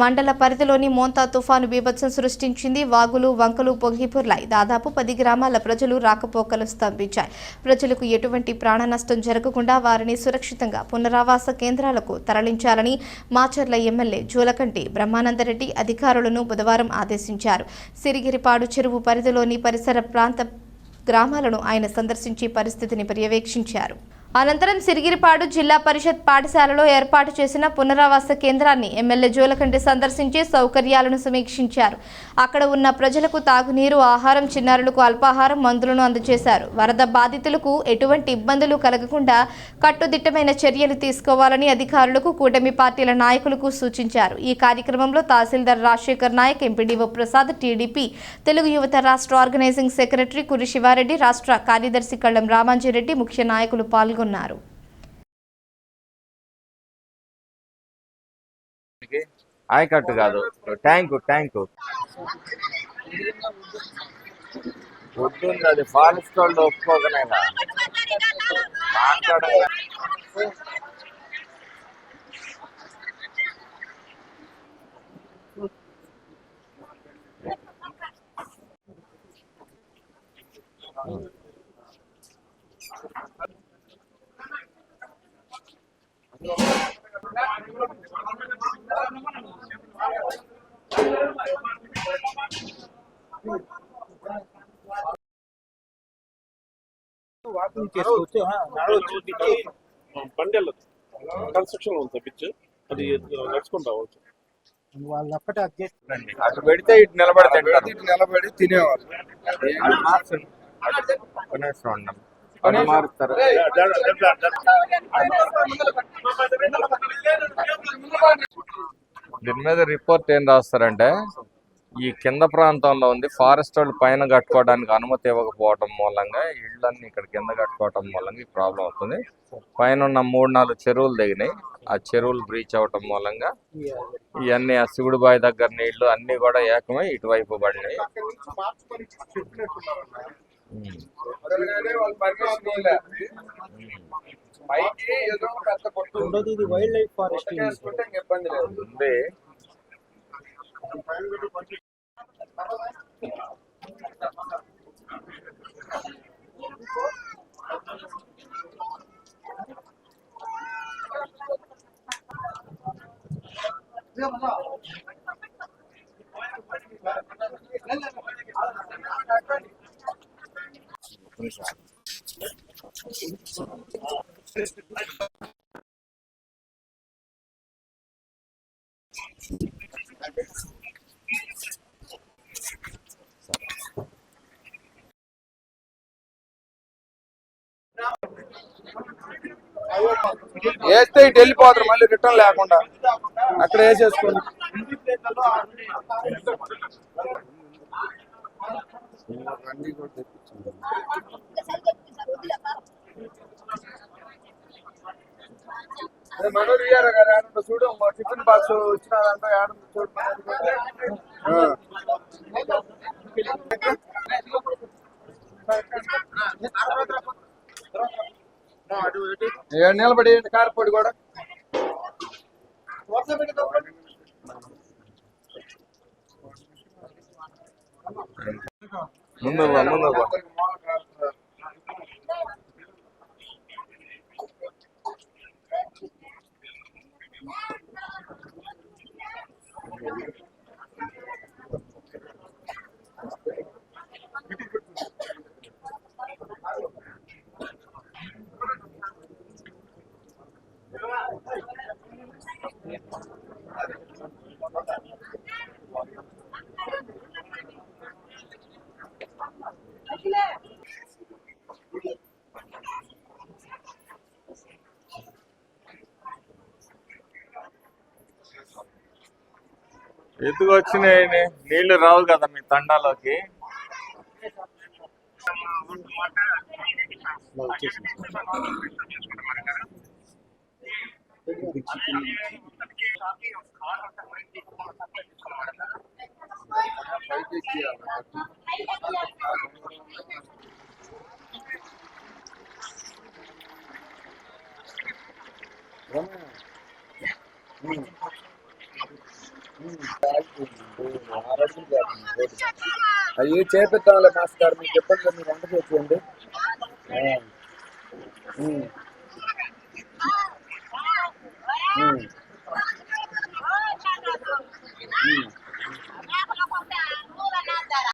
మండల పరిధిలోని మోంతా తుఫాను బీభత్సం సృష్టించింది. వాగులు వంకలు పొంగిపుర్లాయి దాదాపు పది గ్రామాల ప్రజలు రాకపోకలు స్తంభించాయి. ప్రజలకు ఎటువంటి ప్రాణ నష్టం జరగకుండా వారిని సురక్షితంగా పునరావాస కేంద్రాలకు తరలించాలని మాచర్ల ఎమ్మెల్యే జూలకంటి బ్రహ్మానందరెడ్డి అధికారులను బుధవారం ఆదేశించారు. సిరిగిరిపాడు చెరువు పరిధిలోని పరిసర ప్రాంత గ్రామాలను ఆయన సందర్శించి పరిస్థితిని పర్యవేక్షించారు. అనంతరం సిరిగిరిపాడు జిల్లా పరిషత్ పాఠశాలలో ఏర్పాటు చేసిన పునరావాస కేంద్రాన్ని ఎమ్మెల్యే జోలకంటి సందర్శించి సౌకర్యాలను సమీక్షించారు. అక్కడ ఉన్న ప్రజలకు తాగునీరు ఆహారం చిన్నారులకు అల్పాహారం మందులను అందజేశారు. వరద బాధితులకు ఎటువంటి ఇబ్బందులు కలగకుండా కట్టుదిట్టమైన చర్యలు తీసుకోవాలని అధికారులకు కూటమి పార్టీల నాయకులకు సూచించారు. ఈ కార్యక్రమంలో తహసీల్దార్ రాజశేఖర్ నాయక్ ఎంపీడీఓ ప్రసాద్ టీడీపీ తెలుగు యువత రాష్ట్ర ఆర్గనైజింగ్ సెక్రటరీ కురి శివారెడ్డి రాష్ట్ర కార్యదర్శి కళ్ళం రామాంజిరెడ్డి ముఖ్య నాయకులు పాల్గొన్నారు. ఆయకట్టు కాదు. ట్యాంకు ట్యాంకు వద్దుంది అది ఫారెస్ట్ వాళ్ళు ఒప్పుకోకనేగా వాకింగ్ చేసుకోవచ్చు. బండి వెళ్ళదు కన్స్ట్రక్షన్ ఉంది పిచ్. అది నడుచుకుంటూ రావచ్చు వాళ్ళు ఒక్కటే అటు పెడితే ఇటు నిలబడి తింటారు నిలబడి. అటు మారుస్తారు. దీని మీద రిపోర్ట్ ఏం రాస్తారంటే ఈ కింద ప్రాంతంలో ఉంది ఫారెస్ట్ వాళ్ళు పైన కట్టుకోవడానికి అనుమతి ఇవ్వకపోవడం మూలంగా ఇళ్ళన్నీ ఇక్కడ కింద కట్టుకోవడం మూలంగా ఈ ప్రాబ్లం అవుతుంది. పైన ఉన్న మూడు నాలుగు చెరువులు దిగినాయి. ఆ చెరువులు బ్రీచ్ అవటం మూలంగా ఇవన్నీ ఆ శివుడు బావి దగ్గర నీళ్ళు అన్ని కూడా ఏకమై ఇటువైపు పడినాయి. ఉమ్. వాళ్ళు పర్మిషన్ ఇవ్వలే. పైకి ఏదో పెద్ద కొట్టు రెండోది ఇది వైల్డ్ లైఫ్ ఫారెస్ట్ చేసుకుంటే ఇంక ఇబ్బంది లేదు ఉంది వేస్తే ఇటు వెళ్ళిపోతారు మళ్ళీ రిటర్న్ లేకుండా. అక్కడ వేసేసుకోండి. తెప్పించండి. మనోరు ఇయ్యారా కదా, ఆడుంటో చూడు టిఫిన్ బాక్స్ ఇచ్చినారంట ఆడుంటో చూడు నిలబడి కారపొడి కూడా? ముందు ముందు ముందు పో. ఎందుకు వచ్చినాయి? నీళ్ళు రావు కదా మీ తండాలోకి. అవి చేపిద్దాంలే మాస్టర్ మీకు ఇబ్బంది మీరు వంట. ఉమ్. ఉమ్.